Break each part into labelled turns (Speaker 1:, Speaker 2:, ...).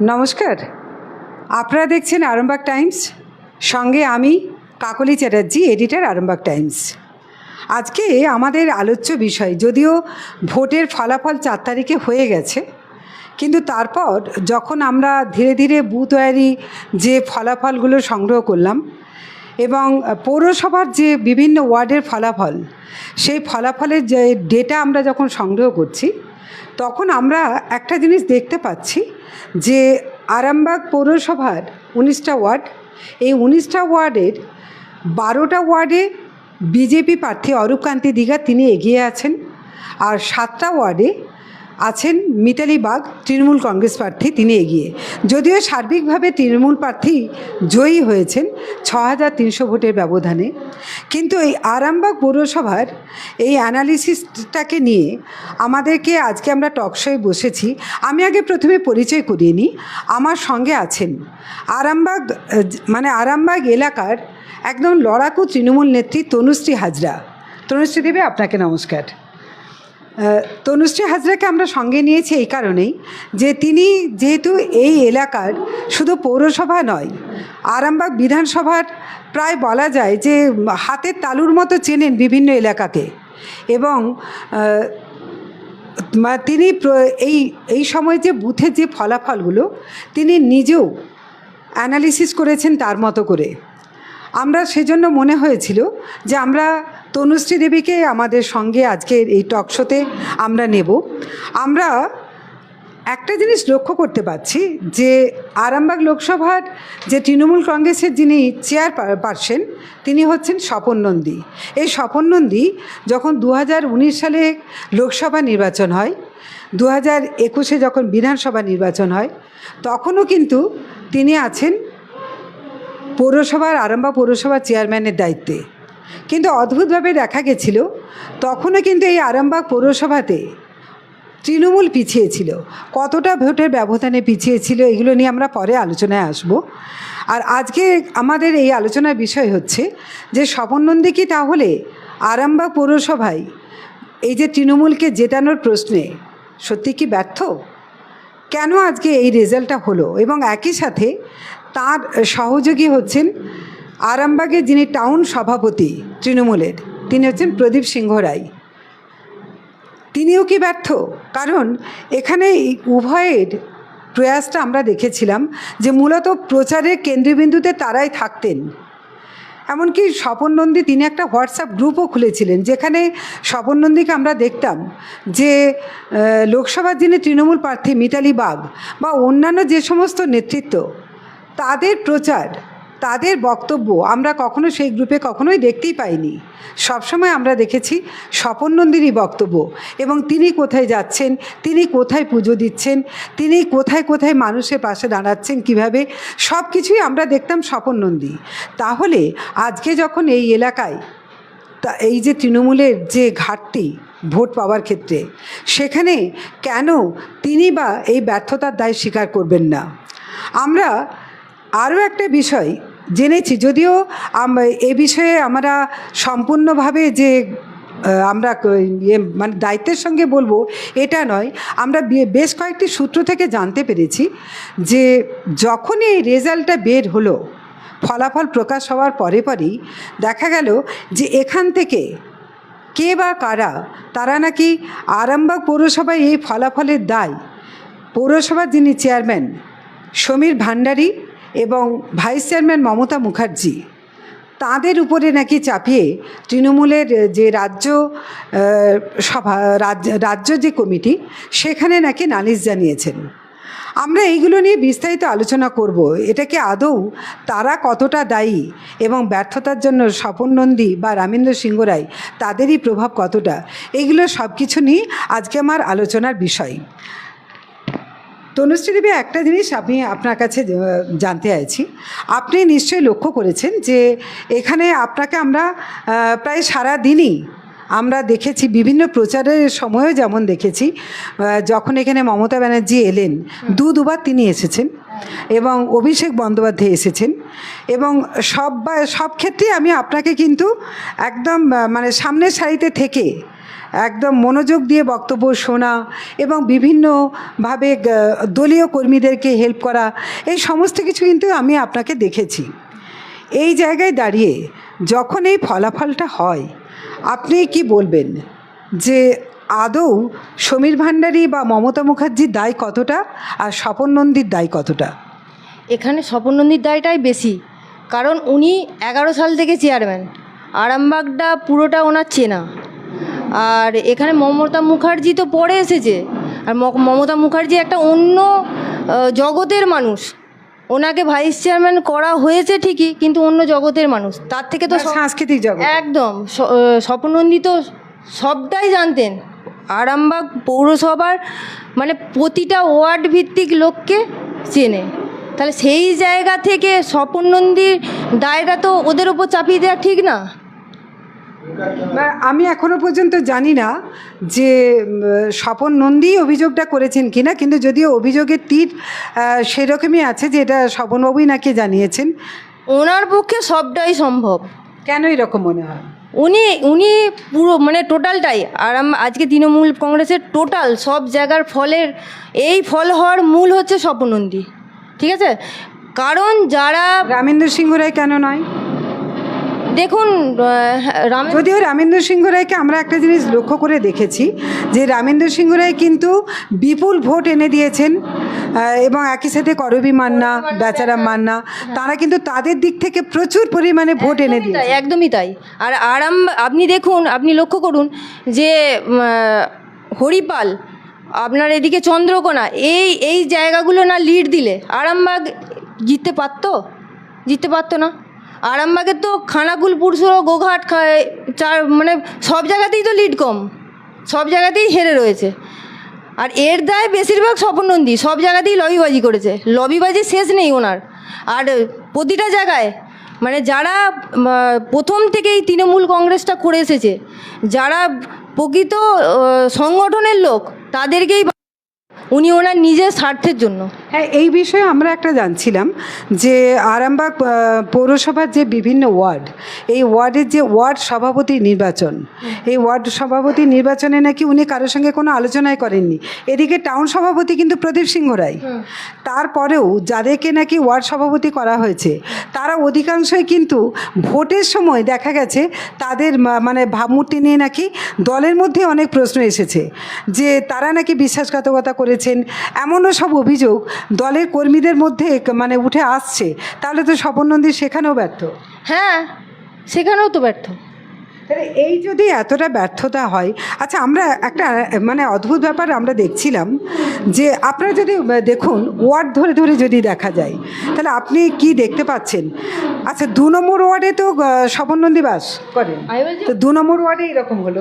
Speaker 1: নমস্কার। আপনারা দেখছেন আরামবাগ টাইমস। সঙ্গে আমি কাকলি চ্যাটার্জি, এডিটর আরামবাগ টাইমস। আজকে আমাদের আলোচ্য বিষয়, যদিও ভোটের ফলাফল চার তারিখে হয়ে গেছে, কিন্তু তারপর যখন আমরা ধীরে ধীরে বুথ যে ফলাফলগুলো সংগ্রহ করলাম এবং পৌরসভার যে বিভিন্ন ওয়ার্ডের ফলাফল, সেই ফলাফলের যে ডেটা আমরা যখন সংগ্রহ করছি তখন আমরা একটা জিনিস দেখতে পাচ্ছি যে আরামবাগ পৌরসভার উনিশটা ওয়ার্ড, এই উনিশটা ওয়ার্ডের বারোটা ওয়ার্ডে বিজেপি প্রার্থী অরূপকান্তি দিঘা তিনি এগিয়ে আছেন আর সাতটা ওয়ার্ডে আছেন মিতালি বাগ তৃণমূল কংগ্রেস প্রার্থী তিনি এগিয়ে। যদিও সার্বিকভাবে তৃণমূল প্রার্থী জয়ী হয়েছেন ছ হাজার তিনশো ভোটের ব্যবধানে। কিন্তু এই আরামবাগ পৌরসভার এই অ্যানালিসিসটাকে নিয়ে আমাদেরকে আজকে আমরা টকশোয় বসেছি। আমি আগে প্রথমে পরিচয় করিয়ে নিই। আমার সঙ্গে আছেন আরামবাগ মানে আরামবাগ এলাকার একদম লড়াকু তৃণমূল নেত্রী তনুশ্রী হাজরা। তনুশ্রী দেবী, আপনাকে নমস্কার। তনুশ্রী হাজরাকে আমরা সঙ্গে নিয়েছি এই কারণেই যে তিনি যেহেতু এই এলাকার শুধু পৌরসভা নয়, আরামবাগ বিধানসভার প্রায় বলা যায় যে হাতের তালুর মতো চেনেন বিভিন্ন এলাকাকে এবং তিনি এই এই সময় যে বুথের যে ফলাফলগুলো তিনি নিজেও অ্যানালিসিস করেছেন তার মতো করে। আমরা সেজন্য মনে হয়েছিল যে আমরা তনুশ্রী দেবীকে আমাদের সঙ্গে আজকের এই টক শোতে আমরা নেব। আমরা একটা জিনিস লক্ষ্য করতে পারছি যে আরামবাগ লোকসভার যে তৃণমূল কংগ্রেসের যিনি চেয়ার পারসন তিনি হচ্ছেন স্বপন নন্দী। এই স্বপন নন্দী যখন দু হাজার উনিশ সালে লোকসভা নির্বাচন হয় দু হাজার একুশে যখন বিধানসভা নির্বাচন হয়, তখনও কিন্তু তিনি আছেন পৌরসভার, আরামবাগ পৌরসভার চেয়ারম্যানের দায়িত্বে। কিন্তু অদ্ভুতভাবে দেখা গেছিল, তখনও কিন্তু এই আরামবাগ পৌরসভাতে তৃণমূল পিছিয়ে ছিল। কতটা ভোটের ব্যবধানে পিছিয়ে ছিল এগুলো নিয়ে আমরা পরে আলোচনায় আসব। আর আজকে আমাদের এই আলোচনার বিষয় হচ্ছে যে স্বপন নন্দী কি তাহলে আরামবাগ পৌরসভায় এই যে তৃণমূলকে জেতানোর প্রশ্নে সত্যি কি ব্যর্থ? কেন আজকে এই রেজাল্টটা হলো? এবং একই সাথে তার সহযোগী হচ্ছেন আরামবাগের যিনি টাউন সভাপতি তৃণমূলের, তিনি হচ্ছেন প্রদীপ সিংহ রায়। তিনিও কি ব্যর্থ? কারণ এখানে উভয়ের প্রয়াসটা আমরা দেখেছিলাম যে মূলত প্রচারের কেন্দ্রবিন্দুতে তারাই থাকতেন। এমনকি স্বপন নন্দী, তিনি একটা হোয়াটসঅ্যাপ গ্রুপও খুলেছিলেন যেখানে স্বপন নন্দীকে আমরা দেখতাম যে লোকসভার যিনি তৃণমূল প্রার্থী মিতালি বাগ বা অন্যান্য যে সমস্ত নেতৃত্ব, তাদের প্রচার তাদের বক্তব্য আমরা কখনো সেই গ্রুপে কখনোই দেখতেই পাইনি। সবসময় আমরা দেখেছি স্বপন নন্দিনী বক্তব্য এবং তিনি কোথায় যাচ্ছেন, তিনি কোথায় পুজো দিচ্ছেন, তিনি কোথায় কোথায় মানুষের পাশে দাঁড়াচ্ছেন কীভাবে সব কিছুই আমরা দেখতাম স্বপন নন্দী। তাহলে আজকে যখন এই এলাকায় তা, এই যে তৃণমূলের যে ঘাটতি ভোট পাওয়ার ক্ষেত্রে, সেখানে কেন তিনি বা এই ব্যর্থতার দায় স্বীকার করবেন না? আমরা আরও একটা বিষয় জেনেছি, যদিও এ বিষয়ে আমরা সম্পূর্ণভাবে যে আমরা ইয়ে মানে দায়িত্বের সঙ্গে বলব, এটা নয়। আমরা বেশ কয়েকটি সূত্র থেকে জানতে পেরেছি যে, যখনই এই রেজাল্টটা বের হলো, ফলাফল প্রকাশ হওয়ার পরে পরেই দেখা গেল যে এখান থেকে কে বা কারা, তারা নাকি আরামবাগ পৌরসভায় এই ফলাফলের দায়। পৌরসভার যিনি চেয়ারম্যান, সমীর ভান্ডারী এবং ভাইস চেয়ারম্যান মমতা মুখার্জি, তাদের উপরে নাকি চাপিয়ে তৃণমূলের যে রাজ্য সভা, রাজ্য রাজ্য যে কমিটি, সেখানে নাকি নালিশ জানিয়েছেন। আমরা এইগুলো নিয়ে বিস্তারিত আলোচনা করব। এটা কি আদৌ তারা কতটা দায়ী এবং ব্যর্থতার জন্য স্বপন নন্দী বা রামেন্দ্র সিংহ রায় তাদেরই প্রভাব কতটা এইগুলো সব কিছু নিয়ে আজকে আমার আলোচনার বিষয়। তনুশ্রী দেবী, একটা জিনিস আমি আপনার কাছে জানতে চাইছি। আপনি নিশ্চয়ই লক্ষ্য করেছেন যে এখানে আপনাকে আমরা প্রায় সারা দিনই আমরা দেখেছি, বিভিন্ন প্রচারের সময়ও যেমন দেখেছি যখন এখানে মমতা ব্যানার্জি এলেন, দু দুবার তিনি এসেছেন এবং অভিষেক বন্দ্যোপাধ্যায় এসেছেন এবং সব সব ক্ষেত্রেই আমি আপনাকে কিন্তু একদম মানে সামনের সারিতে থেকে একদম মনোযোগ দিয়ে বক্তব্য শোনা এবং বিভিন্নভাবে দলীয় কর্মীদেরকে হেল্প করা, এই সমস্ত কিছু কিন্তু আমি আপনাকে দেখেছি। এই জায়গায় দাঁড়িয়ে যখন এই ফলাফলটা হয়, আপনি কি বলবেন? যে আদৌ সমীর ভান্ডারী বা মমতা মুখার্জির দায় কতটা আর স্বপন নন্দীর দায় কতটা?
Speaker 2: এখানে স্বপন নন্দীর দায়টাই বেশি। কারণ উনি এগারো সাল থেকে চেয়ারম্যান আরামবাগটা পুরোটা ওনার চেনা। আর এখানে মমতা মুখার্জি তো পরে এসেছে। আর ম- মমতা মুখার্জি একটা অন্য জগতের মানুষ। ওনাকে ভাইস চেয়ারম্যান করা হয়েছে ঠিকই কিন্তু অন্য জগতের মানুষ। তার থেকে তো
Speaker 1: সাংস্কৃতিক জগৎ।
Speaker 2: একদম। স- আহ, স্বপনন্দী তো সবটাই জানতেন। আরামবাগ পৌরসভার মানে প্রতিটা ওয়ার্ড ভিত্তিক লোককে চেনে। তাহলে সেই জায়গা থেকে স্বপন নন্দীর দায়টা তো ওদের ওপর চাপিয়ে দেওয়া ঠিক না,
Speaker 1: আমি এখনও পর্যন্ত জানি না যে স্বপন নন্দী অভিযোগটা করেছেন কিনা কিন্তু যদিও অভিযোগের তীর সেরকমই আছে যে এটা স্বপনবাবুই নাকি জানিয়েছেন।
Speaker 2: ওনার পক্ষে সবটাই সম্ভব।
Speaker 1: কেন এরকম মনে হয়?
Speaker 2: উনি উনি পুরো মানে টোটালটাই আর আম- আজকে তৃণমূল কংগ্রেসের টোটাল সব জায়গার ফলের এই ফল হওয়ার মূল হচ্ছে স্বপনন্দী ঠিক আছে? কারণ যারা
Speaker 1: রামেন্দ্র সিংহ রায় কেন নয়?
Speaker 2: দেখুন
Speaker 1: যদিও রামেন্দ্র সিংহ রায়কে আমরা একটা জিনিস লক্ষ্য করে দেখেছি যে রামেন্দ্র সিংহ রায় কিন্তু বিপুল ভোট এনে দিয়েছেন এবং একই সাথে করবি মান্না বেচারাম মান্না তারা কিন্তু তাদের দিক থেকে প্রচুর পরিমাণে ভোট এনে
Speaker 2: দিয়ে একদমই তাই। আর আরাম আপনি দেখুন আপনি লক্ষ্য করুন যে হরিপাল আপনার এদিকে চন্দ্রকোনা এই এই জায়গাগুলো না লিড দিলে আরামবাগ জিততে পারতো? জিততে পারতো না? আরামবাগের তো খানাকুল, পুরসুর গোঘাট চার মানে সব জায়গাতেই তো লিড কম। সব জায়গাতেই হেরে রয়েছে। আর এর দায় বেশিরভাগ স্বপন নন্দী সব জায়গাতেই লবিবাজি করেছে। লবিবাজি শেষ নেই ওনার। আর প্রতিটা জায়গায় মানে যারা প্রথম থেকেই তৃণমূল কংগ্রেসটা করে এসেছে, যারা প্রকৃত সংগঠনের লোক, তাদেরকেই উনি ওনার নিজের স্বার্থের জন্য।
Speaker 1: হ্যাঁ এই বিষয়ে আমরা একটা জানছিলাম যে আরামবাগ পৌরসভার যে বিভিন্ন ওয়ার্ড এই ওয়ার্ডের যে ওয়ার্ড সভাপতি নির্বাচন এই ওয়ার্ড সভাপতি নির্বাচনে নাকি উনি কারোর সঙ্গে কোনো আলোচনাই করেননি? এদিকে টাউন সভাপতি কিন্তু প্রদীপ সিংহ রায়। তারপরেও যাদেরকে নাকি ওয়ার্ড সভাপতি করা হয়েছে তারা অধিকাংশই কিন্তু ভোটের সময় দেখা গেছে তাদের মানে ভাবমূর্তি নিয়ে নাকি দলের মধ্যে অনেক প্রশ্ন এসেছে যে তারা নাকি বিশ্বাসঘাতকতা করেছেন। এমনও সব অভিযোগ দলের কর্মীদের মধ্যে মানে উঠে আসছে। তাহলে তো স্বপন নন্দী সেখানেও ব্যর্থ।
Speaker 2: হ্যাঁ সেখানেও তো ব্যর্থ।
Speaker 1: তাহলে এই যদি এতটা ব্যর্থতা হয় আচ্ছা আমরা একটা মানে অদ্ভুত ব্যাপার আমরা দেখছিলাম যে আপনারা যদি দেখুন ওয়ার্ড ধরে ধরে যদি দেখা যায় তাহলে আপনি কি দেখতে পাচ্ছেন? আচ্ছা দু নম্বর ওয়ার্ডে তো আহ, স্বপন নন্দী বাস করেন। তো দু নম্বর ওয়ার্ডে এরকম হলো।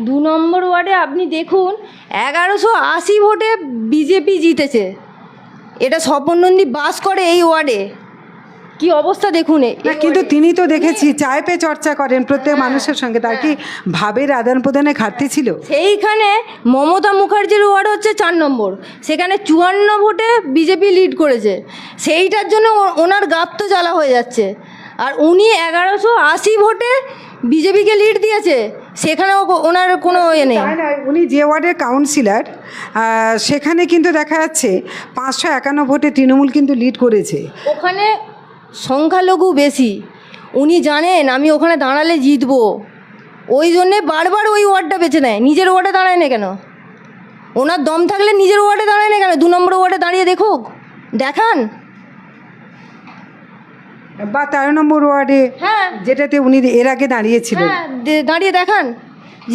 Speaker 2: দু নম্বর ওয়ার্ডে আপনি দেখুন এগারোশো আশি ভোটে বিজেপি জিতেছে। এটা স্বপন নন্দী বাস করে এই ওয়ার্ডে। কি অবস্থা দেখুন এ-
Speaker 1: কিন্তু তিনি তো দেখেছি চায় পে চর্চা করেন প্রত্যেক মানুষের সঙ্গে তার কি ভাবের আদান প্রদানে ঘাটতি ছিল?
Speaker 2: সেইখানে মমতা মুখার্জির ওয়ার্ড হচ্ছে চার নম্বর সেখানে চুয়ান্ন ভোটে বিজেপি লিড করেছে সেইটার জন্য ওনার গাপ তো জ্বালা হয়ে যাচ্ছে আর উনি এগারোশো আশি ভোটে বিজেপিকে লিড দিয়েছে সেখানেও ওনার কোনো ইয়ে নেই।
Speaker 1: উনি যে ওয়ার্ডের কাউন্সিলর সেখানে কিন্তু দেখা যাচ্ছে পাঁচশো একান্ন ভোটে তৃণমূল কিন্তু লিড করেছে।
Speaker 2: ওখানে সংখ্যালঘু বেশি। উনি জানেন আমি ওখানে দাঁড়ালে জিতবো। ওই জন্যে বারবার ওই ওয়ার্ডটা বেছে নেয়। নিজের ওয়ার্ডে দাঁড়ায় না কেন? ওনার দম থাকলে নিজের ওয়ার্ডে দাঁড়ায় না কেন? দু নম্বর ওয়ার্ডে দাঁড়িয়ে দেখুক। দেখান।
Speaker 1: বা তেরো নম্বর ওয়ার্ডে
Speaker 2: হ্যাঁ।
Speaker 1: যেটাতে উনি এর আগে দাঁড়িয়েছিলেন।
Speaker 2: হ্যাঁ দাঁড়িয়ে দেখান।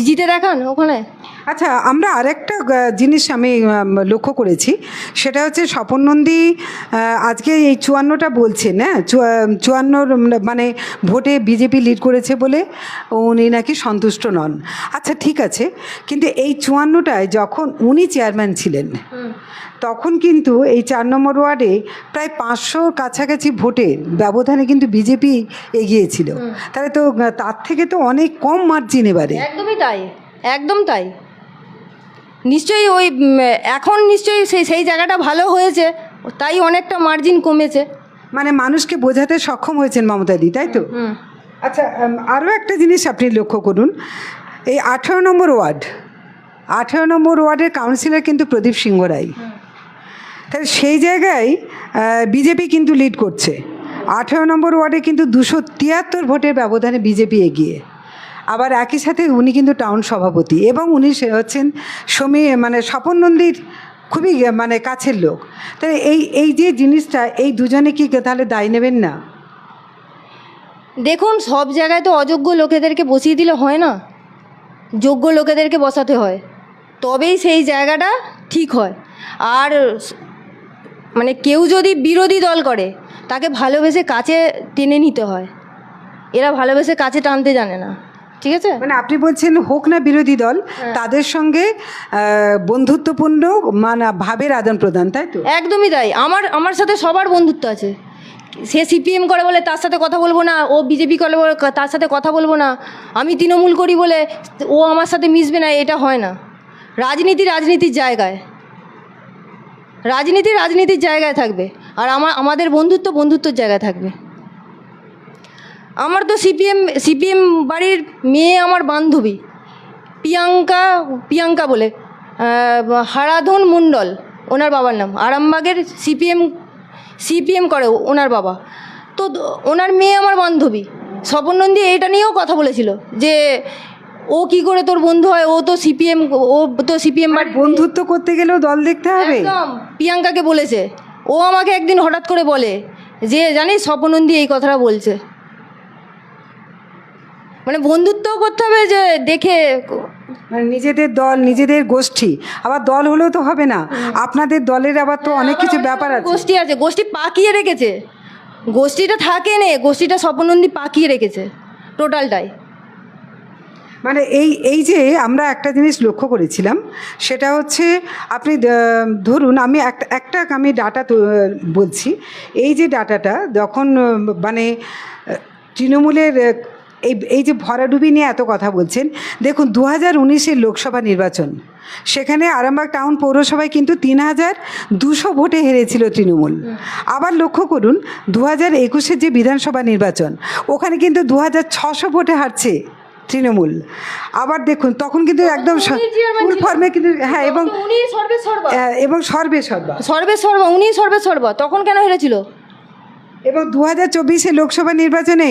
Speaker 2: জিতে দেখান ওখানে।
Speaker 1: আচ্ছা আমরা আরেকটা জিনিস আমি লক্ষ্য করেছি। সেটা হচ্ছে স্বপন নন্দী আজকে এই চুয়ান্নটা বলছেন হ্যাঁ? চুয়া- চুয়ান্নর মানে ভোটে বিজেপি লিড করেছে বলে উনি নাকি সন্তুষ্ট নন। আচ্ছা ঠিক আছে কিন্তু এই চুয়ান্নটায় যখন উনি চেয়ারম্যান ছিলেন তখন কিন্তু এই চার নম্বর ওয়ার্ডে প্রায় পাঁচশোর কাছাকাছি ভোটের ব্যবধানে কিন্তু বিজেপি এগিয়েছিল তাহলে তো তার থেকে তো অনেক কম মার্জিন এবারে।
Speaker 2: একদমই তাই একদম তাই। নিশ্চয়ই ওই এখন নিশ্চয়ই সেই সেই জায়গাটা ভালো হয়েছে তাই অনেকটা মার্জিন কমেছে।
Speaker 1: মানে মানুষকে বোঝাতে সক্ষম হয়েছেন মমতাদি তাই তো? আচ্ছা আরও একটা জিনিস আপনি লক্ষ্য করুন এই আঠেরো নম্বর ওয়ার্ড আঠেরো নম্বর ওয়ার্ডের কাউন্সিলর কিন্তু প্রদীপ সিংহ রায়। তাহলে সেই জায়গায় বিজেপি কিন্তু লিড করছে। আঠেরো নম্বর ওয়ার্ডে কিন্তু দুশো তিয়াত্তর ভোটের ব্যবধানে বিজেপি এগিয়ে। আবার একই সাথে উনি কিন্তু টাউন সভাপতি এবং উনি হচ্ছেন সমী মানে স্বপন নন্দীর খুবই মানে কাছের লোক। তাহলে এই এই যে জিনিসটা, এই দুজনে কি তাহলে দায় নেবেন না?
Speaker 2: দেখুন, সব জায়গায় তো অযোগ্য লোকেদেরকে বসিয়ে দিলে হয় না। যোগ্য লোকেদেরকে বসাতে হয়। তবেই সেই জায়গাটা ঠিক হয়। আর মানে কেউ যদি বিরোধী দল করে, তাকে ভালোবেসে কাছে টেনে নিতে হয়। এরা ভালোবেসে কাছে টানতে জানে না। ঠিক আছে?
Speaker 1: মানে আপনি বলছেন হোক না বিরোধী দল তাদের সঙ্গে বন্ধুত্বপূর্ণ মানে ভাবের আদান প্রদান তাই তো?
Speaker 2: একদমই তাই। আমার আমার সাথে সবার বন্ধুত্ব আছে। সে সিপিএম করে বলে তার সাথে কথা বলব না ও বিজেপি করে বলে তার সাথে কথা বলব না। আমি তৃণমূল করি বলে ও আমার সাথে মিশবে না এটা হয় না। রাজনীতি রাজনীতির জায়গায়। রাজনীতি রাজনীতির জায়গায় থাকবে। আর আমার আমাদের বন্ধুত্ব বন্ধুত্বর জায়গায় থাকবে। আমার তো সিপিএম সিপিএম বাড়ির মেয়ে আমার বান্ধবী প্রিয়াঙ্কা প্রিয়াঙ্কা বলে হারাধন মণ্ডল ওনার বাবার নাম। আরামবাগের সিপিএম সিপিএম করে ওনার বাবা। তো ওনার মেয়ে আমার বান্ধবী। স্বপন নন্দী এটা নিয়েও কথা বলেছিল যে ও কি করে তোর বন্ধু হয়? ও তো সিপিএম ও তো সিপিএম
Speaker 1: আর বন্ধুত্ব করতে গেলেও দল দেখতে হবে?
Speaker 2: একদম। প্রিয়াঙ্কাকে বলেছে। ও আমাকে একদিন হঠাৎ করে বলে যে জানিস স্বপনন্দী এই কথাটা বলছে। মানে বন্ধুত্বও করতে হবে যে দেখে
Speaker 1: মানে নিজেদের দল নিজেদের গোষ্ঠী। আবার দল হলেও তো হবে না। আপনাদের দলের আবার তো অনেক কিছু ব্যাপার আছে।
Speaker 2: গোষ্ঠী আছে। গোষ্ঠী পাকিয়ে রেখেছে। গোষ্ঠীটা থাকে নে গোষ্ঠীটা স্বপনন্দী পাকিয়ে রেখেছে টোটালটাই।
Speaker 1: মানে এই এই যে আমরা একটা জিনিস লক্ষ্য করেছিলাম সেটা হচ্ছে আপনি ধরুন আমি একটা একটা আমি ডাটা বলছি। এই যে ডাটাটা যখন মানে তৃণমূলের এই এই যে ভরাডুবি নিয়ে এত কথা বলছেন দেখুন দু হাজার উনিশের লোকসভা নির্বাচন সেখানে আরামবাগ টাউন পৌরসভায় কিন্তু তিন হাজার দুশো ভোটে হেরেছিল তৃণমূল। আবার লক্ষ্য করুন দু হাজার একুশের যে বিধানসভা নির্বাচন ওখানে কিন্তু দু হাজার ছশো ভোটে হারছে তৃণমূল। আবার দেখুন তখন কিন্তু একদম ফুল ফর্মে কিন্তু হ্যাঁ এবং
Speaker 2: উনি সর্বে সর্বা।
Speaker 1: এবং সর্বে সর্বা।
Speaker 2: সর্বে সর্বা উনি সর্বে সর্বা তখন কেন হেরেছিল?
Speaker 1: এবং দু হাজার চব্বিশে লোকসভা নির্বাচনে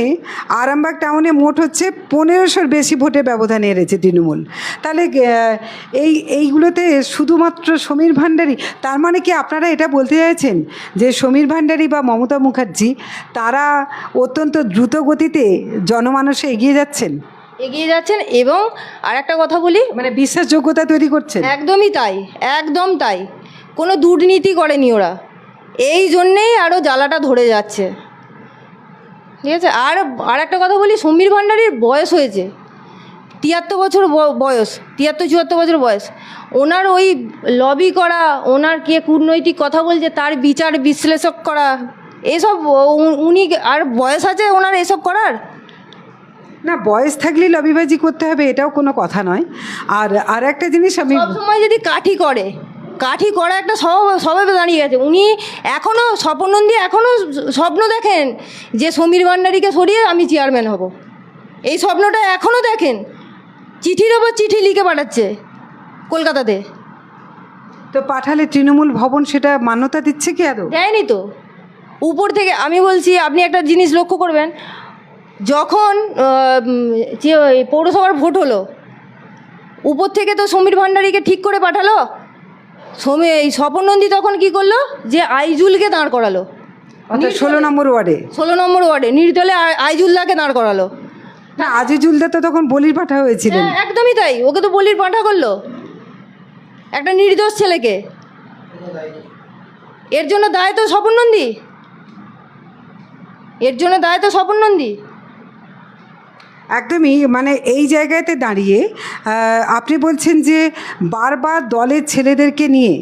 Speaker 1: আরামবাগ টাউনে মোট হচ্ছে পনেরোশোর বেশি ভোটে ব্যবধানে হেরেছে তৃণমূল। তাহলে এই এইগুলোতে শুধুমাত্র সমীর ভাণ্ডারী তার মানে কি আপনারা এটা বলতে চাইছেন যে সমীর ভাণ্ডারী বা মমতা মুখার্জি তারা অত্যন্ত দ্রুত গতিতে জনমানসে এগিয়ে যাচ্ছেন?
Speaker 2: এগিয়ে যাচ্ছেন এবং আর একটা কথা বলি
Speaker 1: মানে বিশ্বাসযোগ্যতা তৈরি করছেন?
Speaker 2: একদমই তাই একদম তাই। কোনো দুর্নীতি করেনি ওরা। এই জন্যেই আরও জ্বালাটা ধরে যাচ্ছে। ঠিক আছে? আর আর একটা কথা বলি সমীর ভাণ্ডারীর বয়স হয়েছে। তিয়াত্তর বছর বয়স তিয়াত্তর চুয়াত্তর বছর বয়স। ওনার ওই লবি করা ওনার কে কূটনৈতিক কথা বলছে তার বিচার বিশ্লেষক করা এসব উনি আর বয়স আছে ওনার এসব করার?
Speaker 1: না বয়স থাকলেই লবিবাজি করতে হবে এটাও কোনো কথা নয়। আর আর একটা জিনিস আমি
Speaker 2: সময় যদি কাঠি করে কাঠি করা একটা স্বভাব স্বভাবে দাঁড়িয়ে গেছে উনি এখনও স্বপনন্দী এখনও স্বপ্ন দেখেন যে সমীর ভান্ডারীকে সরিয়ে আমি চেয়ারম্যান হব। এই স্বপ্নটা এখনও দেখেন। চিঠির ওপর চিঠি লিখে পাঠাচ্ছে কলকাতাতে।
Speaker 1: তো পাঠালে তৃণমূল ভবন সেটা মান্যতা দিচ্ছে কি আদৌ?
Speaker 2: দেয়নি তো। উপর থেকে আমি বলছি আপনি একটা জিনিস লক্ষ্য করবেন যখন পৌরসভার ভোট হলো উপর থেকে তো সমীর ভান্ডারীকে ঠিক করে পাঠালো সমী এই স্বপন নন্দী তখন কি করল? যে আইজুলকে দাঁড় করালো।
Speaker 1: অর্থাৎ ষোলো নম্বর ওয়ার্ডে।
Speaker 2: ষোলো নম্বর ওয়ার্ডে। নির্দলে আই- আইজুল্লাহকে দাঁড় করালো।
Speaker 1: না আজিজুলদা তো তখন বলির পাঠা হয়েছিলেন।
Speaker 2: হ্যাঁ একদমই তাই। ওকে তো বলির পাঠা করল। একটা নির্দোষ ছেলেকে। এর জন্য দায় তো স্বপন নন্দী এর জন্য দায় তো স্বপন নন্দী
Speaker 1: একদমই মানে এই জায়গাতে দাঁড়িয়ে আপনি বলছেন যে বারবার দলের ছেলেদেরকে নিয়ে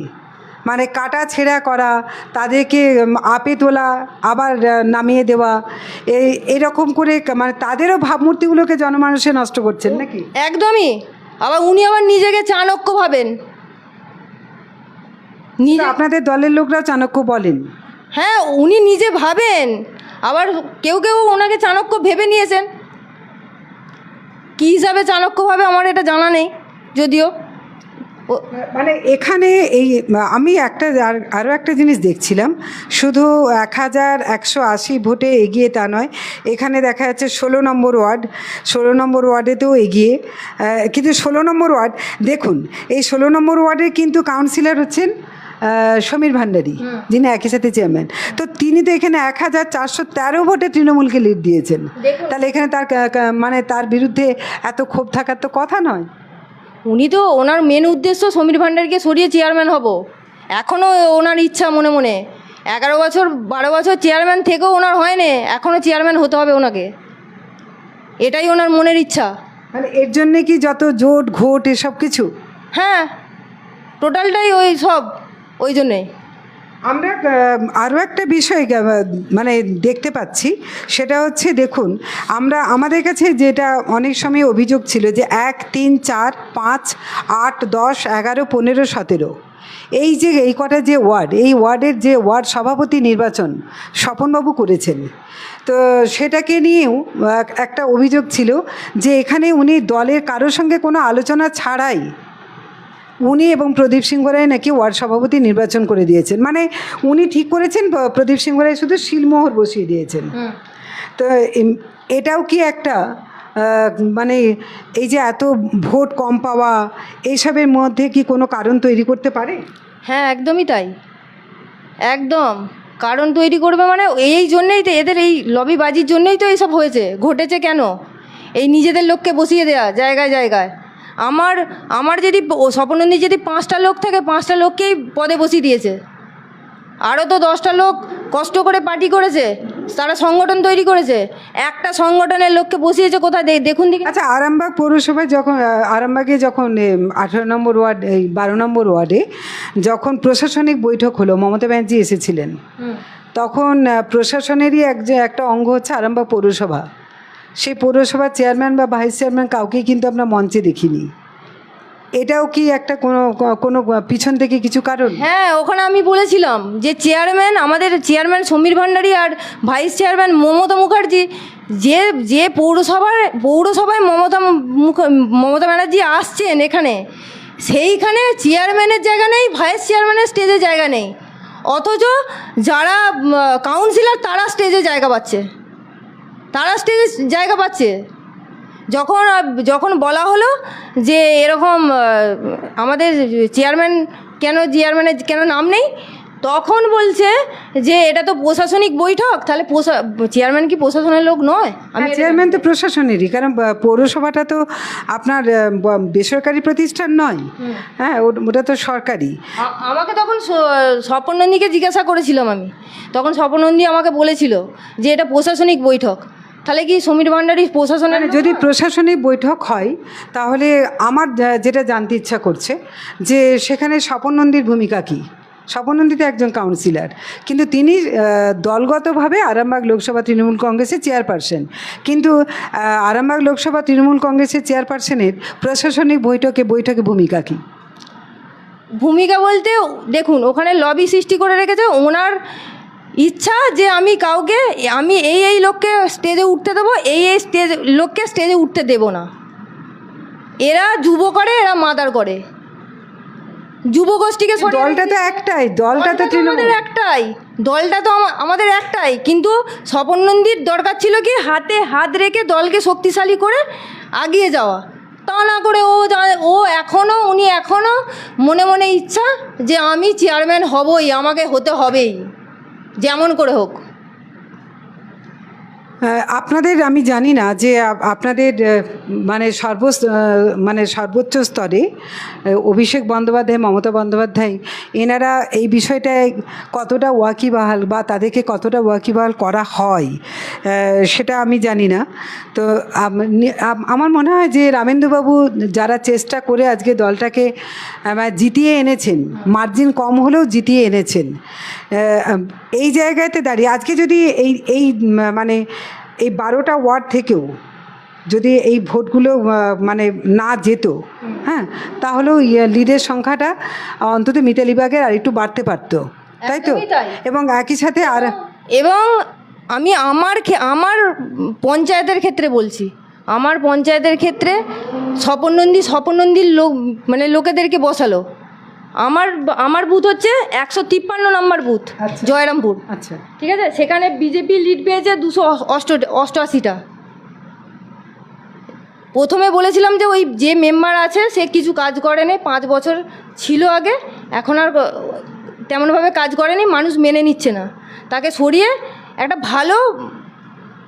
Speaker 1: মানে কাটা ছেঁড়া করা তাদেরকে আপে তোলা আবার নামিয়ে দেওয়া এই এরকম করে মানে তাদেরও ভাবমূর্তিগুলোকে জনমানুষে নষ্ট করছেন নাকি?
Speaker 2: একদমই। আবার উনি আবার নিজেকে চাণক্য ভাবেন। নিজে
Speaker 1: আপনাদের দলের লোকরা চাণক্য বলেন।
Speaker 2: হ্যাঁ উনি নিজে ভাবেন। আবার কেউ কেউ ওনাকে চাণক্য ভেবে নিয়েছেন। কী হিসাবে চাণক্যভাবে আমার এটা জানা নেই, যদিও।
Speaker 1: মানে এখানে এই, আমি একটা আর- আরও একটা জিনিস দেখছিলাম, শুধু এক হাজার একশো আশি ভোটে এগিয়ে তা নয়, এখানে দেখা যাচ্ছে ষোলো নম্বর ওয়ার্ড, ষোলো নম্বর ওয়ার্ডেতেও এগিয়ে কিন্তু ষোলো নম্বর ওয়ার্ড, দেখুন, এই ষোলো নম্বর ওয়ার্ডে কিন্তু কাউন্সিলর হচ্ছেন সমীর ভান্ডারী যিনি একই সাথে চেয়ারম্যান তো তিনি তো এখানে এক হাজার চারশো তেরো ভোটে তৃণমূলকে লিড দিয়েছেন। তাহলে এখানে তার মানে তার বিরুদ্ধে এত ক্ষোভ থাকার তো কথা নয়।
Speaker 2: উনি তো ওনার মেন উদ্দেশ্য সমীর ভান্ডারকে সরিয়ে চেয়ারম্যান হব। এখনও ওনার ইচ্ছা মনে মনে। এগারো বছর বারো বছর চেয়ারম্যান থেকেও ওনার হয় হয়নি। এখনও চেয়ারম্যান হতে হবে ওনাকে। এটাই ওনার মনের ইচ্ছা।
Speaker 1: মানে এর জন্যে কি যত জোট ঘোট এসব কিছু?
Speaker 2: হ্যাঁ। টোটালটাই ওই সব। ওই জন্যে
Speaker 1: আমরা আরও একটা বিষয় মানে দেখতে পাচ্ছি, সেটা হচ্ছে দেখুন, আমরা, আমাদের কাছে যেটা অনেক সময় অভিযোগ ছিল যে এক, তিন, চার, পাঁচ, আট, দশ, এগারো, পনেরো, সতেরো। এই যে, এই কটা যে ওয়ার্ড, এই ওয়ার্ডের যে ওয়ার্ড সভাপতি নির্বাচন স্বপনবাবু করেছেন, তো সেটাকে নিয়েও একটা অভিযোগ ছিল যে এখানে উনি দলের কারোর সঙ্গে কোনো আলোচনা ছাড়াই উনি এবং প্রদীপ সিংহ রায় নাকি ওয়ার্ড সভাপতি নির্বাচন করে দিয়েছেন। মানে উনি ঠিক করেছেন প্রদীপ সিংহ রায় শুধু শিলমোহর বসিয়ে দিয়েছেন। তো এটাও কি একটা মানে এই যে এত ভোট কম পাওয়া এইসবের মধ্যে কি কোনো কারণ তৈরি করতে পারে?
Speaker 2: হ্যাঁ একদমই তাই। একদম। কারণ তৈরি করবে মানে এই জন্যেই তো এদের এই লবিবাজির জন্যই তো এইসব হয়েছে। ঘটেছে কেন? এই নিজেদের লোককে বসিয়ে দেওয়া জায়গায় জায়গায়। আমার আমার যদি স্বপনন্দী যদি পাঁচটা লোক থাকে পাঁচটা লোককেই পদে বসিয়ে দিয়েছে। আরও তো দশটা লোক কষ্ট করে পার্টি করেছে তারা সংগঠন তৈরি করেছে। একটা সংগঠনের লোককে বসিয়েছে কোথায়? দেখুন দিকে
Speaker 1: আচ্ছা আরামবাগ পৌরসভায় যখন আরামবাগে যখন আঠেরো নম্বর ওয়ার্ড এই বারো নম্বর ওয়ার্ডে যখন প্রশাসনিক বৈঠক হলো মমতা ব্যানার্জি এসেছিলেন তখন প্রশাসনেরই এক যে একটা অঙ্গ হচ্ছে আরামবাগ পৌরসভা। সেই পৌরসভার চেয়ারম্যান বা ভাইস চেয়ারম্যান কাউকেই কিন্তু আমরা মঞ্চে দেখিনি। এটাও কি একটা কোনো কোনো পিছন থেকে কিছু কারণ?
Speaker 2: হ্যাঁ ওখানে আমি বলেছিলাম যে চেয়ারম্যান, আমাদের চেয়ারম্যান সমীর ভান্ডারী আর ভাইস চেয়ারম্যান মমতা মুখার্জি, যে যে পৌরসভার, পৌরসভায় মমতা মুখ, মমতা ব্যানার্জি আসছেন এখানে, সেইখানে চেয়ারম্যানের জায়গা নেই, ভাইস চেয়ারম্যানের স্টেজে জায়গা নেই। অথচ যারা কাউন্সিলর তারা স্টেজে জায়গা পাচ্ছে। তারা স্টেজে জায়গা পাচ্ছে। যখন যখন বলা হলো যে এরকম আমাদের চেয়ারম্যান কেন চেয়ারম্যানের কেন নাম নেই তখন বলছে যে এটা তো প্রশাসনিক বৈঠক তাহলে চেয়ারম্যান কি প্রশাসনের লোক নয়? আমি
Speaker 1: চেয়ারম্যান তো প্রশাসনেরই কারণ পৌরসভাটা তো আপনার বেসরকারি প্রতিষ্ঠান নয়। হ্যাঁ ওটা তো সরকারি।
Speaker 2: আমাকে তখন স- স্বপননন্দীকে জিজ্ঞাসা করেছিলাম আমি। তখন স্বপনন্দী আমাকে বলেছিল যে এটা প্রশাসনিক বৈঠক। তাহলে কি সমীর ভান্ডারী প্রশাসনের
Speaker 1: মানে যদি প্রশাসনিক বৈঠক হয় তাহলে আমার যেটা জানতে ইচ্ছা করছে যে সেখানে স্বপন নন্দীর ভূমিকা কী? স্বপন নন্দী একজন কাউন্সিলর কিন্তু তিনি দলগতভাবে আরামবাগ লোকসভা তৃণমূল কংগ্রেসের চেয়ারপারসন কিন্তু আরামবাগ লোকসভা তৃণমূল কংগ্রেসের চেয়ারপারসনের প্রশাসনিক বৈঠকে বৈঠকে ভূমিকা কী?
Speaker 2: ভূমিকা বলতে দেখুন ওখানে লবি সৃষ্টি করে রেখেছে ওনার ইচ্ছা যে আমি কাউকে আমি এই এই লোককে স্টেজে উঠতে দেবো এই এই স্টেজ লোককে স্টেজে উঠতে দেব না। এরা যুব করে এরা মাদার করে। যুব গোষ্ঠীকে
Speaker 1: দলটা তো একটাই দলটা তো
Speaker 2: আমাদের একটাই। দলটা তো আমাদের একটাই। কিন্তু স্বপন নন্দীর দরকার ছিল কি হাতে হাত রেখে দলকে শক্তিশালী করে আগিয়ে যাওয়া। তা না করে ও ও এখনও উনি এখনও মনে মনে ইচ্ছা যে আমি চেয়ারম্যান হবই আমাকে হতে হবেই। যেমন করে হোক।
Speaker 1: আপনাদের আমি জানি না যে আপনাদের মানে সর্ব মানে সর্বোচ্চ স্তরে অভিষেক বন্দ্যোপাধ্যায়, মমতা বন্দ্যোপাধ্যায়, এনারা এই বিষয়টায় কতটা ওয়াকিবাহাল বা তাদেরকে কতটা ওয়াকিবাহাল করা হয় সেটা আমি জানি না। তো আমার মনে হয় যে রামেন্দ্রবাবু যারা চেষ্টা করে আজকে দলটাকে জিতিয়ে এনেছেন, মার্জিন কম হলেও জিতিয়ে এনেছেন এই জায়গাতে দাঁড়িয়ে আজকে যদি এই এই মানে এই বারোটা ওয়ার্ড থেকেও যদি এই ভোটগুলো মানে না যেত হ্যাঁ তাহলেও ইয়ে, লিডের সংখ্যাটা অন্তত মিতালিবাগের আর একটু বাড়তে পারতো তাই তো? এবং একই সাথে আর
Speaker 2: এবং আমি আমার আমার পঞ্চায়েতের ক্ষেত্রে বলছি আমার পঞ্চায়েতের ক্ষেত্রে স্বপন নন্দী স্বপন নন্দীর লোক মানে লোকেদেরকে বসালো। আমার আমার বুথ হচ্ছে একশো তিপ্পান্ন নম্বর বুথ
Speaker 1: আচ্ছা।
Speaker 2: জয়রামপুর।
Speaker 1: আচ্ছা।
Speaker 2: ঠিক আছে? সেখানে বিজেপি লিড পেয়েছে দুশো অষ্ট অষ্টআশিটা। প্রথমে বলেছিলাম যে ওই যে মেম্বার আছে সে কিছু কাজ করেনি পাঁচ বছর ছিল আগে এখন আর তেমনভাবে কাজ করেনি মানুষ মেনে নিচ্ছে না। তাকে সরিয়ে একটা ভালো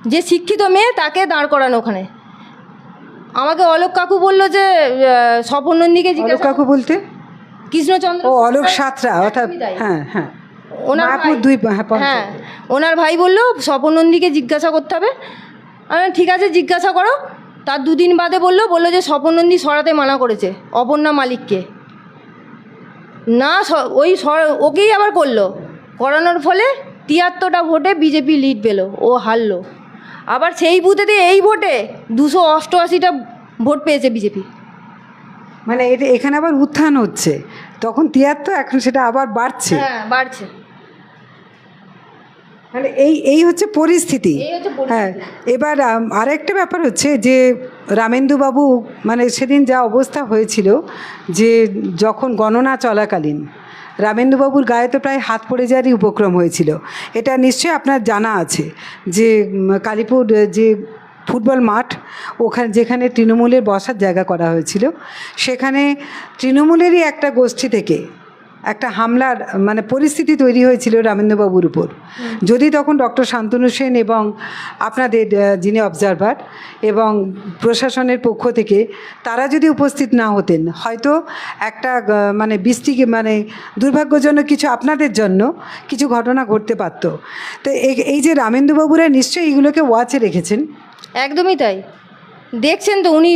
Speaker 2: যে শিক্ষিত মেয়ে তাকে দাঁড় করানো ওখানে। আমাকে অলোক কাকু বলল যে আহ, স্বপন নন্দীকে
Speaker 1: অলোক
Speaker 2: জিজ্ঞাসা
Speaker 1: কাকু বলতে?
Speaker 2: কৃষ্ণচন্দ্র
Speaker 1: ও অলোক সাঁতরা অর্থাৎ হ্যাঁ হ্যাঁ।
Speaker 2: ওনার ভাই-
Speaker 1: দুই হ্যাঁ
Speaker 2: হ্যাঁ ওনার ভাই বলল স্বপন নন্দীকে জিজ্ঞাসা করতে হবে। আমি ঠিক আছে জিজ্ঞাসা করো। তার দুদিন বাদে বলল বলল যে স্বপন নন্দী সরাতে মানা করেছে অপর্ণা মালিককে। না ওই ওকেই আবার করল। করানোর ফলে তিয়াত্তরটা ভোটে বিজেপি লিড পেল ও হারলো। আবার সেই বুথেতে এই ভোটে দুশো অষ্টআশিটা ভোট পেয়েছে বিজেপি।
Speaker 1: মানে এটা এখানে আবার উত্থান হচ্ছে। তখন তিয়াত্তর এখন সেটা আবার বাড়ছে।
Speaker 2: হ্যাঁ বাড়ছে।
Speaker 1: মানে এই এই হচ্ছে পরিস্থিতি।
Speaker 2: এই হচ্ছে পরিস্থিতি।
Speaker 1: হ্যাঁ এবার আরেকটা ব্যাপার হচ্ছে যে রামেন্দুবাবু মানে সেদিন যা অবস্থা হয়েছিল যে যখন গণনা চলাকালীন রামেন্দুবাবুর গায়ে তো প্রায় হাত পড়ে যাওয়ারই উপক্রম হয়েছিল। এটা নিশ্চয়ই আপনার জানা আছে যে কালীপুর যে ফুটবল মাঠ ওখানে যেখানে তৃণমূলের বসার জায়গা করা হয়েছিল সেখানে তৃণমূলেরই একটা গোষ্ঠী থেকে একটা হামলার মানে পরিস্থিতি তৈরি হয়েছিল রামেন্দ্রবাবুর উপর। যদি তখন ডক্টর শান্তনু সেন এবং আপনাদের যিনি অবজারভার এবং প্রশাসনের পক্ষ থেকে তারা যদি উপস্থিত না হতেন হয়তো একটা মানে বৃষ্টি মানে দুর্ভাগ্যজনক কিছু আপনাদের জন্য কিছু ঘটনা ঘটতে পারত। তো এই- যে রামেন্দ্রবাবুরা নিশ্চয়ই এগুলোকে ওয়াচে রেখেছেন।
Speaker 2: একদমই তাই। দেখছেন তো উনি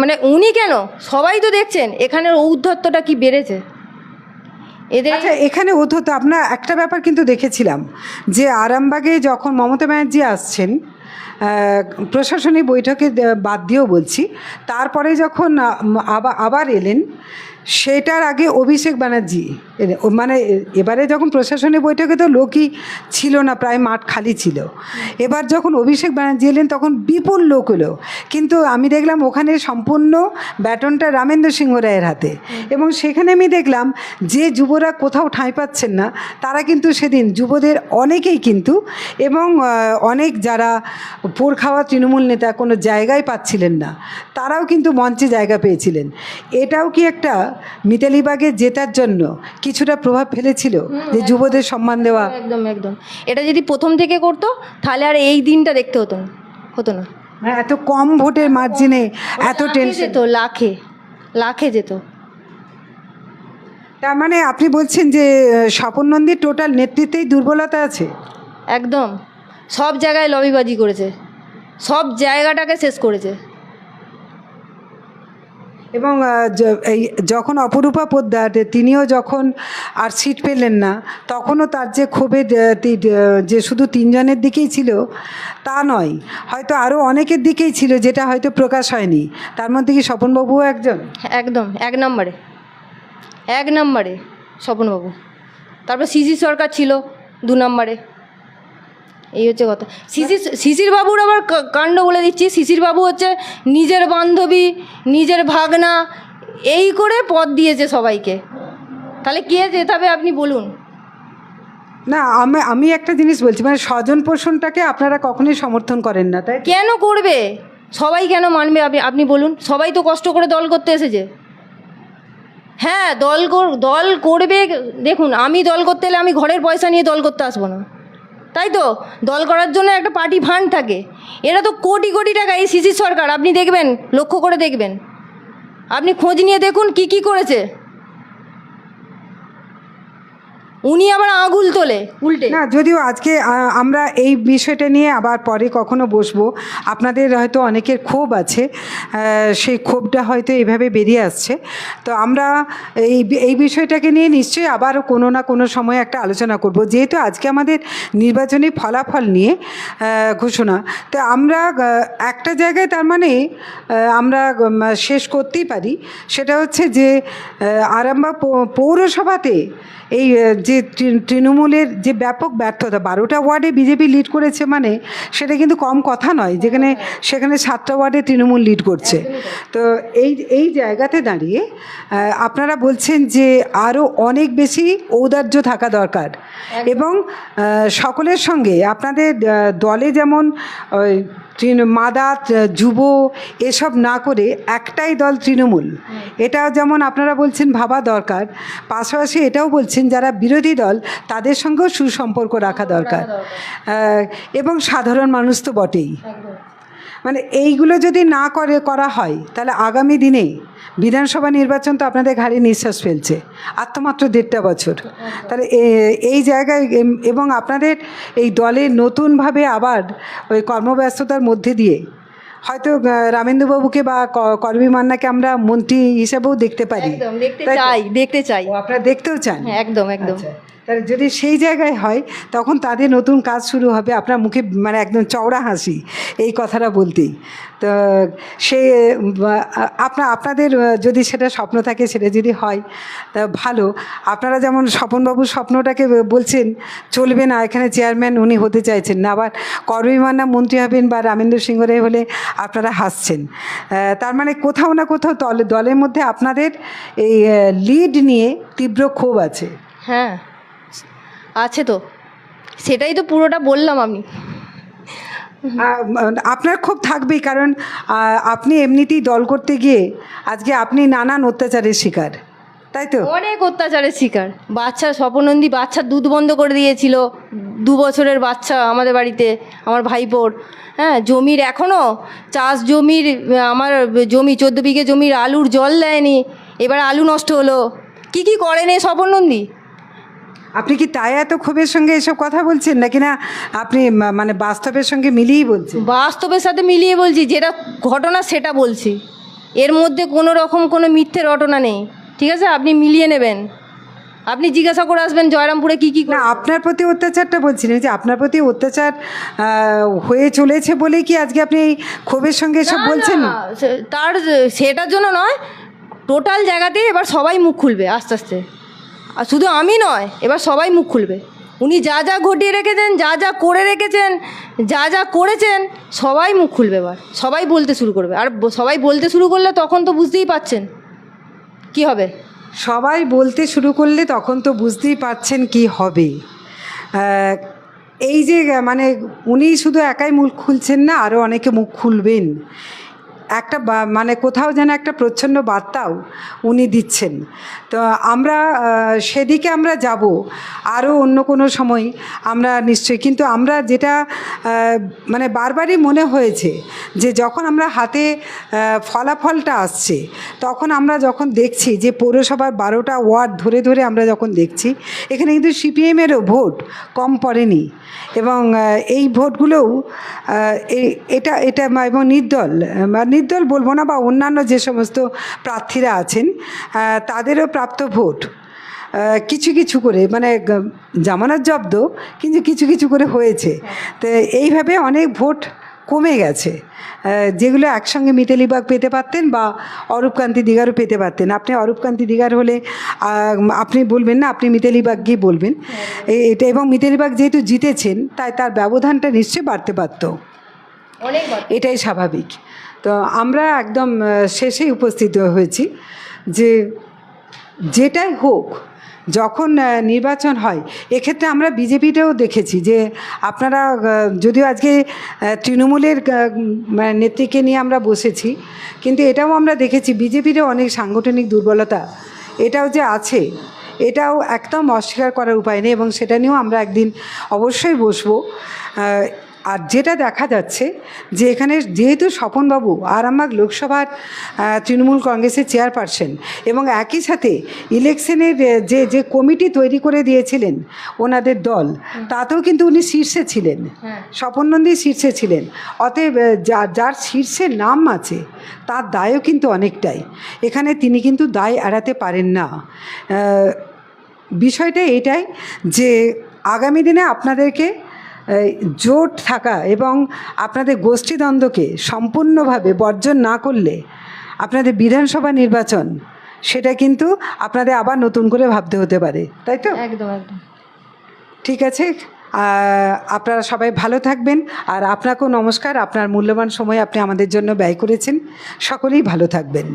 Speaker 2: মানে উনি কেন? সবাই তো দেখছেন, এখানের ঔদ্ধত্যটা কি বেড়েছে? এদের
Speaker 1: আচ্ছা এখানে তো আমরা একটা ব্যাপার কিন্তু দেখেছিলাম, যে আরামবাগে যখন মমতা ব্যানার্জি আসছেন প্রশাসনিক বৈঠকে বাদ দিয়েও বলছি, তারপরে যখন আবার এলেন সেটার আগে অভিষেক ব্যানার্জি মানে এবারে যখন প্রশাসনিক বৈঠকে তো লোকই ছিল না, প্রায় মাঠ খালি ছিল। এবার যখন অভিষেক ব্যানার্জি এলেন তখন বিপুল লোক এলো। কিন্তু আমি দেখলাম ওখানে সম্পূর্ণ ব্যাটনটা রামেন্দ্র সিংহ রায়ের হাতে। এবং সেখানে আমি দেখলাম যে যুবরা কোথাও ঠাঁই পাচ্ছেন না, তারা কিন্তু সেদিন যুবদের অনেকেই কিন্তু, এবং অনেক যারা পোর খাওয়া তৃণমূল নেতা কোনো জায়গায় পাচ্ছিলেন না, তারাও কিন্তু মঞ্চে জায়গা পেয়েছিলেন। এটাও কি একটা মিতালিবাগে জেতার জন্য কিছুটা প্রভাব ফেলেছিল যে যুবদের সম্মান দেওয়া।
Speaker 2: একদম একদম। এটা যদি প্রথম থেকে করতো তাহলে আর এই দিনটা দেখতে হতো না। হতো না।
Speaker 1: মানে এত কম ভোটের মার্জিনে এত টেনশন।
Speaker 2: যেত লাখে। লাখে যেত।
Speaker 1: তার মানে আপনি বলছেন যে স্বপন নন্দীর টোটাল নেতৃত্বেই দুর্বলতা আছে?
Speaker 2: একদম। সব জায়গায় লবিবাজি করেছে। সব জায়গাটাকে শেষ করেছে।
Speaker 1: এবং এই যখন অপরূপা পোদ্দার তিনিও যখন আর সিট পেলেন না তখনও তার যে আহ, যে শুধু তিনজনের দিকেই ছিল তা নয়। হয়তো আরও অনেকের দিকেই ছিল যেটা হয়তো প্রকাশ হয়নি। তার মধ্যে কি স্বপনবাবুও একজন?
Speaker 2: একদম এক নম্বরে। এক নম্বরে স্বপনবাবু। তারপর সিজি সরকার ছিল দু নম্বরে। এই হচ্ছে কথা। শিশির শিশির বাবুর আবার কাণ্ড বলে দিচ্ছি। শিশির বাবু হচ্ছে নিজের বান্ধবী নিজের ভাগনা এই করে পদ দিয়েছে সবাইকে। তাহলে কে যেতে হবে আপনি বলুন।
Speaker 1: না আমি আমি একটা জিনিস বলছি মানে স্বজন পোষণটাকে আপনারা কখনোই সমর্থন করেন না তাই
Speaker 2: কেন করবে? সবাই কেন মানবে? আপনি আপনি বলুন। সবাই তো কষ্ট করে দল করতে এসেছে। হ্যাঁ দল কর- দল করবে দেখুন আমি দল করতে এলে আমি ঘরের পয়সা নিয়ে দল করতে আসব না। তাই তো? দল করার জন্য একটা পার্টি ফান্ড থাকে। এরা তো কোটি কোটি টাকা, এই সিসি সরকার। আপনি দেখবেন, লক্ষ্য করে দেখবেন। আপনি খোঁজ নিয়ে দেখুন কি কি করেছে। উনি আবার আঙুল তোলে, উল্টে।
Speaker 1: না, যদিও আজকে আমরা এই বিষয়টা নিয়ে আবার পরে কখনো বসবো। আপনাদের হয়তো অনেকের ক্ষোভ আছে সেই ক্ষোভটা হয়তো এভাবে বেরিয়ে আসছে। তো আমরা এই এই বিষয়টাকে নিয়ে নিশ্চয়ই আবারও কোনো না কোনো সময় একটা আলোচনা করব। যেহেতু আজকে আমাদের নির্বাচনী ফলাফল নিয়ে ঘোষণা। তো আমরা একটা জায়গায় তার মানে আমরা শেষ করতেই পারি। সেটা হচ্ছে যে পৌ- পৌরসভাতে এই, যে যে তৃণমূলের যে ব্যাপক ব্যর্থতা বারোটা ওয়ার্ডে বিজেপি লিড করেছে মানে সেটা কিন্তু কম কথা নয় যেখানে সেখানে সাতটা ওয়ার্ডে তৃণমূল লিড করছে। তো এই এই জায়গাতে দাঁড়িয়ে আপনারা বলছেন যে আরও অনেক বেশি ঔদার্য থাকা দরকার। এবং সকলের সঙ্গে আপনাদের দলে যেমন ওই তৃণ- মাদাত যুব এসব না করে একটাই দল তৃণমূল। এটা যেমন আপনারা বলছেন ভাবা দরকার পাশাপাশি এটাও বলছেন যারা বিরোধী দল তাদের সঙ্গেও সুসম্পর্ক রাখা দরকার। এবং সাধারণ মানুষ তো বটেই। মানে এইগুলো যদি না করে করা হয় তাহলে আগামী দিনে বিধানসভা নির্বাচন তো আপনাদের ঘাড়ে নিঃশ্বাস ফেলছে। আর তো মাত্র দেড়টা বছর। তাহলে এই জায়গায় এবং আপনাদের এই দলের নতুনভাবে আবার ওই কর্মব্যস্ততার মধ্যে দিয়ে হয়তো রামেন্দ্রবাবুকে বা ক- করবী মান্নাকে আমরা মন্ত্রী হিসেবেও দেখতে পারি।
Speaker 2: দেখতে চাই দেখতে চাই।
Speaker 1: আপনারা দেখতেও চান?
Speaker 2: হ্যাঁ একদম একদম।
Speaker 1: তাহলে যদি সেই জায়গায় হয়, তখন তাদের নতুন কাজ শুরু হবে আপনার মুখে মানে একদম চওড়া হাসি, এই কথাটা বলতেই। তো সে আপনার আপনাদের যদি সেটা স্বপ্ন থাকে, সেটা যদি হয়, তা ভালো। আপনারা যেমন স্বপনবাবুর স্বপ্নটাকে বলছেন, চলবে না, এখানে চেয়ারম্যান উনি হতে চাইছেন না, আবার করবিমান্না মন্ত্রী হবেন বা রামেন্দ্র সিংহ রায় হলে আপনারা হাসছেন। তার মানে কোথাও না কোথাও দল, দলের মধ্যে আপনাদের এই লিড নিয়ে তীব্র ক্ষোভ আছে।
Speaker 2: হ্যাঁ। আছে তো। সেটাই তো পুরোটা বললাম আমি।
Speaker 1: আপনার খুব থাকবেই কারণ আপনি এমনিতেই দল করতে গিয়ে আজকে আপনি নানান অত্যাচারের শিকার তাই তো?
Speaker 2: অনেক অত্যাচারের শিকার। বাচ্চা স্বপনন্দী বাচ্চার দুধ বন্ধ করে দিয়েছিল দু বছরের বাচ্চা আমাদের বাড়িতে আমার ভাইপোর। হ্যাঁ জমির এখনও চাষ জমির আমার জমি চোদ্দ বিঘে জমির আলুর জল দেয়নি। এবার আলু নষ্ট হলো। কি কি করেন এই স্বপনন্দী?
Speaker 1: আপনি কি তাই এত ক্ষোভের সঙ্গে এসব কথা বলছেন? নাকি না আপনি মানে বাস্তবের সঙ্গে মিলিয়েই বলছেন?
Speaker 2: বাস্তবের সাথে মিলিয়ে বলছি যেটা ঘটনা সেটা বলছি। এর মধ্যে কোনো রকম কোনো মিথ্যে রটনা নেই। ঠিক আছে? আপনি মিলিয়ে নেবেন। আপনি জিজ্ঞাসা করে আসবেন জয়রামপুরে কি কি
Speaker 1: না আপনার প্রতি অত্যাচারটা বলছি না। যে আপনার প্রতি অত্যাচার হয়ে চলেছে বলেই কি আজকে আপনি এই ক্ষোভের সঙ্গে এসব বলছেন?
Speaker 2: তার সেটার জন্য নয়। টোটাল জায়গাতে এবার সবাই মুখ খুলবে আস্তে আস্তে। আর শুধু আমি নয়, এবার সবাই মুখ খুলবে। উনি যা যা ঘটিয়ে রেখেছেন, যা যা করে রেখেছেন, যা যা করেছেন, সবাই মুখ খুলবে এবার। সবাই বলতে শুরু করবে। আর সবাই বলতে শুরু করলে তখন তো বুঝতেই পাচ্ছেন। কি হবে?
Speaker 1: সবাই বলতে শুরু করলে তখন তো বুঝতেই পারছেন কি হবে। এই যে মানে উনি শুধু একাই মুখ খুলছেন না আরও অনেকে মুখ খুলবেন। একটা মানে কোথাও যেন একটা প্রচ্ছন্ন বার্তাও উনি দিচ্ছেন। তো আমরা সেদিকে আমরা যাব, আরও অন্য কোনো সময় আমরা নিশ্চয়ই, কিন্তু আমরা যেটা মানে বারবারই মনে হয়েছে যে যখন আমরা হাতে ফলাফলটা আসছে, তখন আমরা যখন দেখছি যে পৌরসভার বারোটা ওয়ার্ড ধরে ধরে আমরা যখন দেখছি, এখানে কিন্তু সিপিএমেরও ভোট কম পড়েনি এবং এই ভোটগুলোও এটা এটা এবং নির্দল বা নির্দল বলব না বা অন্যান্য যে সমস্ত প্রার্থীরা আছেন তাদেরও প্রাপ্ত ভোট। কিছু কিছু করে মানে জামানত জব্দ কিন্তু কিছু কিছু করে হয়েছে। তো এইভাবে অনেক ভোট কমে গেছে। যেগুলো একসঙ্গে মিতালি বাগ পেতে পারতেন বা অরূপকান্তি দিগারও পেতে পারতেন। আপনি অরূপকান্তি দিগার হলে আপনি বলবেন না আপনি মিতালি বাগকেই বলবেন এটা এবং মিতালি বাগ যেহেতু জিতেছেন তাই তার ব্যবধানটা নিশ্চয়ই বাড়তে পারতো। এটাই স্বাভাবিক। তো আমরা একদম আহ, শেষে উপস্থিত হয়েছি যে যেটাই হোক যখন নির্বাচন হয় এক্ষেত্রে আমরা বিজেপিটাও দেখেছি যে আপনারা যদিও আজকে তৃণমূলের মানে নেত্রীকে নিয়ে আমরা বসেছি কিন্তু এটাও আমরা দেখেছি বিজেপিরও অনেক সাংগঠনিক দুর্বলতা এটাও যে আছে এটাও একদম অস্বীকার করার উপায় নেই এবং সেটা নিয়েও আমরা একদিন অবশ্যই বসবো। আর যেটা দেখা যাচ্ছে যে এখানে যেহেতু স্বপনবাবু আরামবাগ লোকসভার তৃণমূল কংগ্রেসের চেয়ারপারসন এবং একই সাথে ইলেকশনের যে যে কমিটি তৈরি করে দিয়েছিলেন ওনাদের দল তাতেও কিন্তু উনি শীর্ষে ছিলেন।
Speaker 2: হ্যাঁ।
Speaker 1: স্বপন নন্দী শীর্ষে ছিলেন। অতএব আহ, যা- যার শীর্ষে নাম আছে তার দায়ও কিন্তু অনেকটাই। এখানে তিনি কিন্তু দায় এড়াতে পারেন না। বিষয়টা এটাই যে আগামী দিনে আপনাদেরকে জোট থাকা এবং আপনাদের গোষ্ঠীদ্বন্দ্বকে সম্পূর্ণভাবে বর্জন না করলে আপনাদের বিধানসভা নির্বাচন সেটা কিন্তু আপনাদের আবার নতুন করে ভাবতে হতে পারে তাই তো?
Speaker 2: একদম একদম।
Speaker 1: ঠিক আছে? আপনারা সবাই ভালো থাকবেন আর আপনাকেও নমস্কার আপনার মূল্যবান সময় আপনি আমাদের জন্য ব্যয় করেছেন সকলেই ভালো থাকবেন।